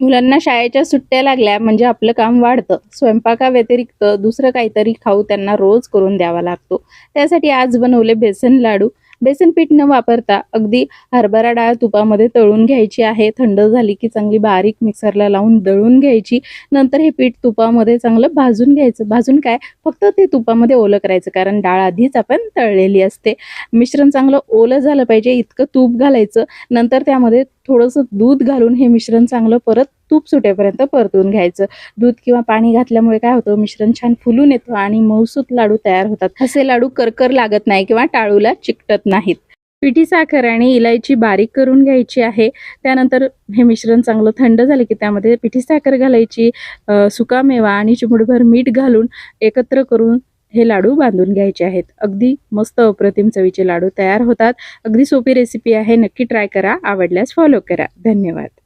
मुलांना शाळेच्या सुट्ट्या लागल्या म्हणजे आपलं काम वाढतं. स्वयंपाकाव्यतिरिक्त दुसरं काहीतरी खाऊ त्यांना रोज करून द्यावा लागतो. त्यासाठी आज बनवले बेसन लाडू. बेसन पीठ न वापरता अगदी हरभरा डाळ तुपामध्ये तळून घ्यायची आहे. थंड झाली की चांगली बारीक मिक्सरला लावून दळून घ्यायची. नंतर हे पीठ तुपामध्ये चांगलं भाजून घ्यायचं. भाजून काय? फक्त ते तुपामध्ये ओलं करायचं कारण डाळ आधीच आपण तळलेली असते. मिश्रण चांगलं ओलं झालं पाहिजे इतकं तूप घालायचं. नंतर त्यामध्ये थोडंसं दूध घालून हे मिश्रण चांगलं परत तूप सुटेपर्यंत परतून घ्यायचं. दूध किंवा पाणी घातल्यामुळे काय होतं मिश्रण छान फुलून येतं आणि मऊसूत लाडू तयार होतात. असे लाडू करकर लागत नाही किंवा टाळूला चिकटत नाहीत. पिठी साखर आणि इलायची बारीक करून घ्यायची आहे. त्यानंतर हे मिश्रण चांगलं थंड झालं की त्यामध्ये पिठी साखर घालायची सुकामेवा आणि चिमुटभर मीठ घालून एकत्र करून हे लाडू बांधून घ्यायचे आहेत. अगदी मस्त अप्रतिम चवीचे लाडू तयार होतात. अगदी सोपी रेसिपी आहे. नक्की ट्राय करा. आवडल्यास फॉलो करा. धन्यवाद.